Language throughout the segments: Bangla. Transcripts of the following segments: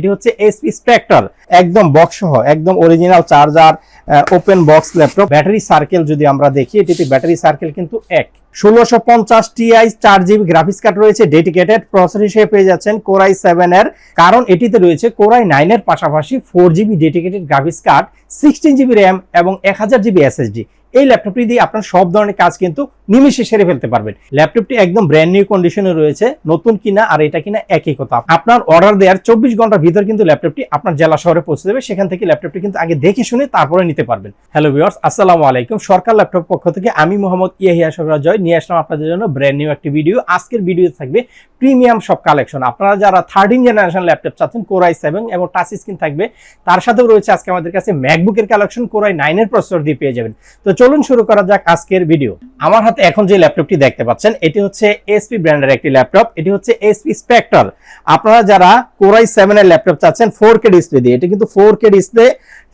এটি হচ্ছে এসপি স্পেক্টর একদম বক্স সহ, একদম original charger open box laptop battery circle যদি আমরা দেখি, এটিতে ব্যাটারি সার্কেল কিন্তু এক। ষোলোশো পঞ্চাশ টিআই চার জিবি গ্রাফিক্স কার্ড রয়েছে ডেডিকেটেড প্রসেসর হিসেবে পেয়ে যাচ্ছেন কোরাই সেভেন এর। কারণ এটিতে রয়েছে কোরাই নাইন এর পাশাপাশি four GB dedicated graphics card sixteen GB RAM এবং এক হাজার জিবি এসএসডি এই ল্যাপটপটি দিয়ে আপনার সব ধরনের কাজ কিন্তু নিমিশে সেরে ফেলতে পারবেন। ল্যাপটপটি একদম ব্র্যান্ড নিউ কন্ডিশনে রয়েছে, নতুন কিনা আর এটা কিনা একই কথা। আপনার অর্ডার দেওয়ার চব্বিশ ঘণ্টার ভিতর কিন্তু ল্যাপটপটি আপনার জেলা শহরে পৌঁছে দেবে। সেখান থেকে ল্যাপটপটি কিন্তু আগে দেখে শুনে তারপরে নিতে পারবেন। হ্যালো ভিউয়ার্স আসসালামু আলাইকুম। সরকার ল্যাপটপ পক্ষ থেকে আমি মোহাম্মদ ইয়াহিয়া সরকার জয়। নিয়ে আসলাম আপনাদের জন্য ব্র্যান্ড নিউ একটি ভিডিও আজকের ভিডিও থাকবে প্রিমিয়াম সব কালেকশন আপনারা যারা থার্টিন জেনারেশন ল্যাপটপ চাচ্ছেন কোরাই সেভেন এবং টাচ স্ক্রিন থাকবে, তার সাথেও রয়েছে আজকে আমাদের কাছে ম্যাকবুকের কালেকশন কোরাই নাইনের প্রসেসর দিয়ে পেয়ে যাবেন। তো চলুন শুরু করা যাক আজকের ভিডিও আমার হাতে এখন যে ল্যাপটপটি দেখতে পাচ্ছেন, এটি হচ্ছে এসপি ব্র্যান্ডের একটি ল্যাপটপ এটি হচ্ছে এসপি স্পেক্টর আপনারা যারা কোরাই সেভেন এর ল্যাপটপ চাচ্ছেন ফোর কে ডিসপ্লে দিয়ে, এটি কিন্তু ফোর কে ডিসপ্লে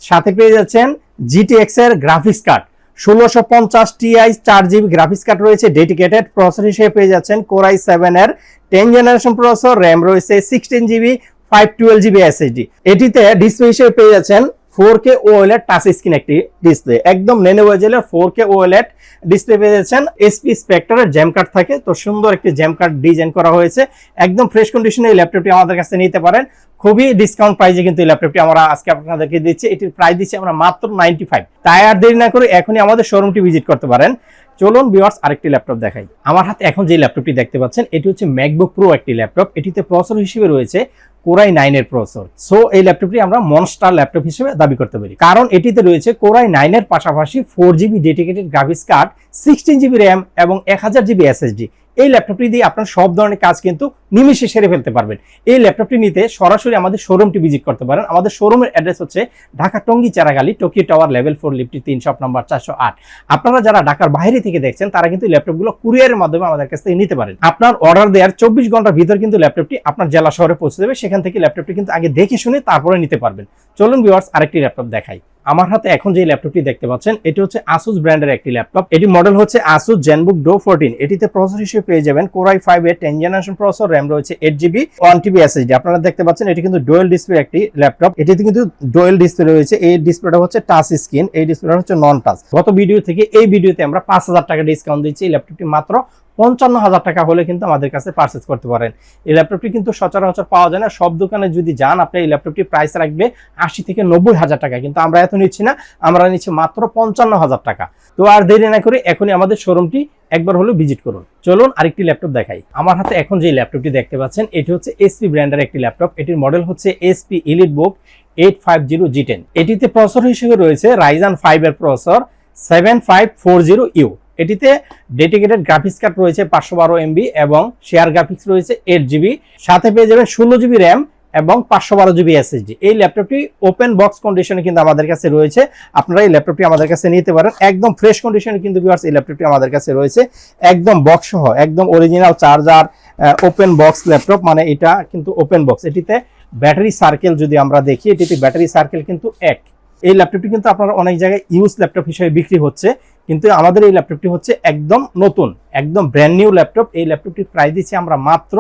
সাথে পেয়ে যাচ্ছেন জিটিএক্স এর গ্রাফিক্স কার্ড ষোলোশো পঞ্চাশ টিআই চার জিবি গ্রাফিক্স কার্ড রয়েছে ডেডিকেটেড প্রসেসর হিসেবে পেয়ে যাচ্ছেন কোরাই সেভেন এর টেন জেনারেশন প্রসেসর র্যাম রয়েছে sixteen GB five twelve GB SSD এটিতে ডিসপ্লে হিসেবে পেয়ে যাচ্ছেন four K OLED touch screen একটি ডিসপ্লে একদম নেনোভেজেলের ফোর কে ওএলএড ডিসপ্লে পেয়ে যাচ্ছেন এসপি স্পেক্টরের জ্যাম কার্ড থাকে। তো সুন্দর একটি জ্যাম কার্ড ডিজাইন করা হয়েছে। একদম ফ্রেশ কন্ডিশনে এই ল্যাপটপটি আমাদের কাছে নিতে পারেন। খুবই ডিসকাউন্ট প্রাইসে কিন্তু এই ল্যাপটপটি আমরা আজকে আপনাদেরকে দিচ্ছি। এটির প্রাইস দিচ্ছি আমরা মাত্র নাইনটি ফাইভ তাই আর দেরি না করে এখনই আমাদের শোরুমটি ভিজিট করতে পারেন। চলুন ভিউয়ার্স আরেকটি ল্যাপটপ দেখাই। আমার হাতে এখন যে ল্যাপটপটি দেখতে পাচ্ছেন, এটি হচ্ছে ম্যাকবুক প্রো একটি ল্যাপটপ এটিতে প্রসেসর হিসেবে রয়েছে কোরাই নাইনের প্রসেসর সো এই ল্যাপটপটি আমরা মনস্টার ল্যাপটপ হিসেবে দাবি করতে পারি। কারণ এটিতে রয়েছে কোরাই নাইনের পাশাপাশি four GB dedicated graphics card sixteen GB RAM এবং এক হাজার জিবি এসএসডি এই ল্যাপটপটি দিয়ে আপনার সব ধরনের কাজ কিন্তু নিমিশে সেরে ফেলতে পারবেন। এই ল্যাপটপটি নিতে সরাসরি আমাদের শোরুমটি ভিজিট করতে পারেন। আমাদের শোরুমের অ্যাড্রেস হচ্ছে Dhaka Tongi Charagali Tokyo Tower level four লিফটি তিন শপ নাম্বার চারশো আট। আপনারা যারা ঢাকার বাইরে থেকে দেখছেন, তারা কিন্তু ল্যাপটপগুলো কুরিয়ারের মাধ্যমে আমাদের কাছ থেকে নিতে পারেন। আপনার অর্ডার দেওয়ার চব্বিশ ঘণ্টার ভিতর কিন্তু ল্যাপটপটি আপনার জেলা শহরে পৌঁছে দেবে। সেখান থেকে ল্যাপটপটি কিন্তু আগে দেখে শুনে তারপরে নিতে পারবেন। চলুন ভিউয়ার্স আরেকটি ল্যাপটপ দেখাই। আমার হাতে এখন যে ল্যাপটপটি দেখতে পাচ্ছেন, এটি হচ্ছে আসুস ব্র্যান্ডের একটি ল্যাপটপ। এটি মডেল হচ্ছে আসুস জেনবুক ডো ফোরটিন এটিতে প্রসেসর হিসেবে পেয়ে যাবেন কোরাই ফাইভ এর টেন জেনারেশন প্রসেসর র্যাম রয়েছে eight GB one TB SSD আপনারা দেখতে পাচ্ছেন, এটি কিন্তু ডোয়েল ডিসপ্লে একটি ল্যাপটপ। এটিতে কিন্তু ডোয়েল ডিসপ্লে রয়েছে। এই ডিসপ্লেটা হচ্ছে টাচ স্ক্রিন এই ডিসপ্লেটা হচ্ছে নন টাচ গত ভিডিও থেকে এই ভিডিওতে আমরা পাঁচ হাজার টাকা ডিসকাউন্ট দিচ্ছি এই ল্যাপটপটি মাত্র পঞ্চান্ন হাজার টাকা হলে কিন্তু আমাদের কাছে পারচেস করতে পারেন। এই ল্যাপটপটি কিন্তু সচরাচর পাওয়া যায় না। সব দোকানে যদি যান, আপনি এই ল্যাপটপটি প্রাইস রাখবে আশি থেকে নব্বই হাজার টাকা। কিন্তু আমরা এত নিচ্ছি না, আমরা নিচ্ছি মাত্র পঞ্চান্ন হাজার টাকা। তো আর দেরি না করে এখনই আমাদের শোরুমটি একবার হলেও ভিজিট করুন। চলুন আরেকটি ল্যাপটপ দেখাই। আমার হাতে এখন যে ল্যাপটপটি দেখতে পাচ্ছেন, এটি হচ্ছে এসপি ব্র্যান্ডের একটি ল্যাপটপ এটির মডেল হচ্ছে HP EliteBook eight five zero G ten এটিতে প্রসেসর হিসেবে রয়েছে রাইজান ফাইভ এর processor seven five four zero U এটিতে ডেডিকেটেড গ্রাফিক্স কার্ড রয়েছে পাঁচশো বারো এমবি এবং শেয়ার গ্রাফিক্স রয়েছে এইট জিবি সাথে পেয়ে যাবেন ষোলো জিবি র্যাম এবং পাঁচশো বারো জিবি এসএসডি এই ল্যাপটপটি ওপেন বক্স কন্ডিশনে কিন্তু আমাদের কাছে রয়েছে। আপনারা এই ল্যাপটপটি আমাদের কাছে নিতে পারেন। একদম ফ্রেশ কন্ডিশনে কিন্তু এই ল্যাপটপটি আমাদের কাছে রয়েছে। একদম বক্স সহ, একদম original charger open box laptop মানে এটা কিন্তু ওপেন বক্স এটিতে ব্যাটারি সার্কেল যদি আমরা দেখি, এটিতে ব্যাটারি সার্কেল কিন্তু এক। এই ল্যাপটপটি কিন্তু আপনারা অনেক জায়গায় ইউজ ল্যাপটপ হিসেবে বিক্রি হচ্ছে। কিন্তু আমাদের এই ল্যাপটপটি হচ্ছে একদম নতুন, একদম ব্র্যান্ড নিউ ল্যাপটপ এই ল্যাপটপটির প্রাইস দিচ্ছি আমরা মাত্র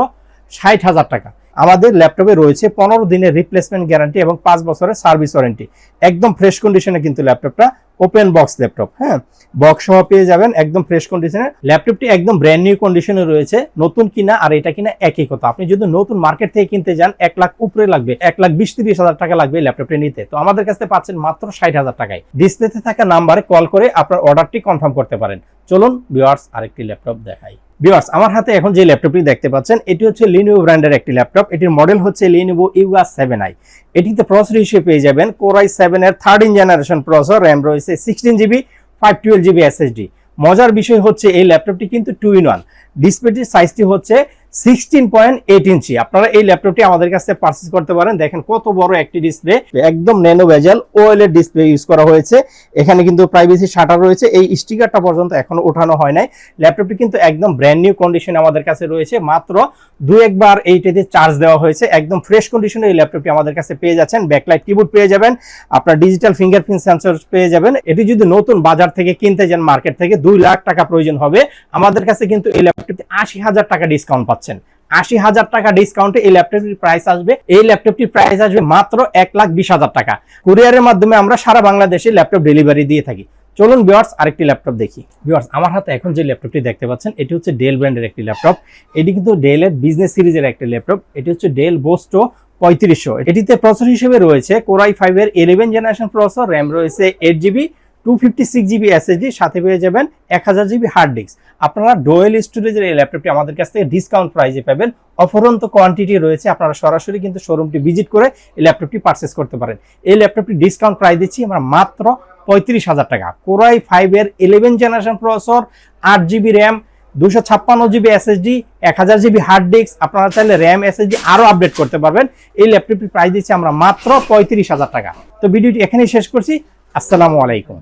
ষাট হাজার টাকা। আমাদের ল্যাপটপে রয়েছে পনেরো দিনের রিপ্লেসমেন্ট গ্যারান্টি এবং পাঁচ বছরের সার্ভিস ওয়ারেন্টি একদম ফ্রেশ কন্ডিশনে কিন্তু ল্যাপটপটা ওপেন বক্স ল্যাপটপ হ্যাঁ? বক্স সহ পেয়ে যাবেন একদম ফ্রেশ কন্ডিশনে ল্যাপটপটি একদম ব্র্যান্ড নিউ কন্ডিশনে রয়েছে, নতুন কিনা আর এটা কিনা একই কথা। আপনি যদি নতুন মার্কেট থেকে কিনতে যান, এক লাখ উপরে লাগবে, এক লাখ বিশ তিরিশ হাজার টাকা লাগবে ল্যাপটপটি নিতে। তো আমাদের কাছে পাচ্ছেন মাত্র ষাট হাজার টাকায়। ডিসপ্লেতে থাকা নাম্বারে কল করে আপনার অর্ডারটি কনফার্ম করতে পারেন। চলুন ভিওয়ার্স আরেকটি ল্যাপটপ দেখাই। ভিউয়ার্স আমার হাতে এখন যে ল্যাপটপটি দেখতে পাচ্ছেন, এটি হচ্ছে লিনোভো ব্র্যান্ডের একটি ল্যাপটপ এটির মডেল হচ্ছে লিনোভো ইউয়া সেভেন আই এটিতে প্রসেসর হিসেবে পেয়ে যাবেন কোরাই সেভেনের thirteen generation processor RAM রয়েছে sixteen GB five twelve GB SSD মজার বিষয় হচ্ছে এই ল্যাপটপটি কিন্তু টু ইন ওয়ান ডিসপ্লেটির সাইজটি হচ্ছে সিক্সটিন পয়েন্ট এইট ইঞ্চি আপনারা এই ল্যাপটপটি আমাদের কাছে পারচেস করতে পারেন। দেখেন কত বড় একটি ডিসপ্লে একদম ন্যানো ভেজাল ওএলএড ডিসপ্লে ইউজ করা হয়েছে। এখানে কিন্তু প্রাইভেসি শাটার রয়েছে। এই স্টিকারটা পর্যন্ত এখনও ওঠানো হয় নাই। ল্যাপটপটি কিন্তু একদম ব্র্যান্ড নিউ কন্ডিশন আমাদের কাছে রয়েছে। মাত্র দু একবার এইটাতে চার্জ দেওয়া হয়েছে। একদম ফ্রেশ কন্ডিশনে এই ল্যাপটপটি আমাদের কাছে পেয়ে যাচ্ছেন। ব্যাকলাইট কিবোর্ড পেয়ে যাবেন। আপনার ডিজিটাল ফিঙ্গারপ্রিন্ট সেন্সর পেয়ে যাবেন। এটি যদি নতুন বাজার থেকে কিনতে যান মার্কেট থেকে, দুই লাখ টাকা প্রয়োজন হবে। আমাদের কাছে কিন্তু এই ল্যাপটপটি আশি হাজার টাকা ডিসকাউন্ট পাচ্ছেন। আশি হাজার টাকা ডিসকাউন্টে এই ল্যাপটপটির প্রাইস আসবে। এই ল্যাপটপটির প্রাইস আসবে মাত্র এক লাখ বিশ হাজার টাকা। কুরিয়ারের মাধ্যমে আমরা সারা বাংলাদেশে ল্যাপটপ ডেলিভারি দিয়ে থাকি। চলুন ভিওয়ার্স আরেকটি ল্যাপটপ দেখি। ভিওয়ার্স আমার হাতে এখন যে ল্যাপটপটি দেখতে পাচ্ছেন, এটি হচ্ছে ডেল ব্র্যান্ডের একটি ল্যাপটপ এটি কিন্তু ডেলের বিজনেস সিরিজের একটি ল্যাপটপ এটি হচ্ছে ডেল বোস্টো পঁয়ত্রিশশো। এটিতে প্রসেসর হিসেবে রয়েছে কোরাই ফাইভের ইলেভেন জেনারেশন প্রসেসর র্যাম রয়েছে eight GB two fifty six GB SSD সাথে পেয়ে যাবেন এক হাজার জিবি হার্ড ডিস্ক আপনারা ডোয়েল স্টোরেজের এই ল্যাপটপটি আমাদের কাছ থেকে ডিসকাউন্ট প্রাইসে পাবেন। অফরন্ত কোয়ান্টিটি রয়েছে, আপনারা সরাসরি কিন্তু শোরুমটি ভিজিট করে এই ল্যাপটপটি পারচেস করতে পারেন। এই ল্যাপটপটি ডিসকাউন্ট প্রাইস দিচ্ছি আমরা মাত্র পঁয়ত্রিশ হাজার টাকা। কোরাই ফাইভের ইলেভেন জেনারেশন প্রসেসর আট জিবি র্যাম দুশো ছাপ্পান্ন জিবি এসএসডি এক হাজার জিবি হার্ড ডিস্ক আপনারা চাইলে র্যাম এসএসডি আরও আপডেট করতে পারবেন। এই ল্যাপটপটির প্রাইস দিচ্ছি আমরা মাত্র পঁয়ত্রিশ হাজার টাকা। তো ভিডিওটি এখানেই শেষ করছি। আসসালামু আলাইকুম।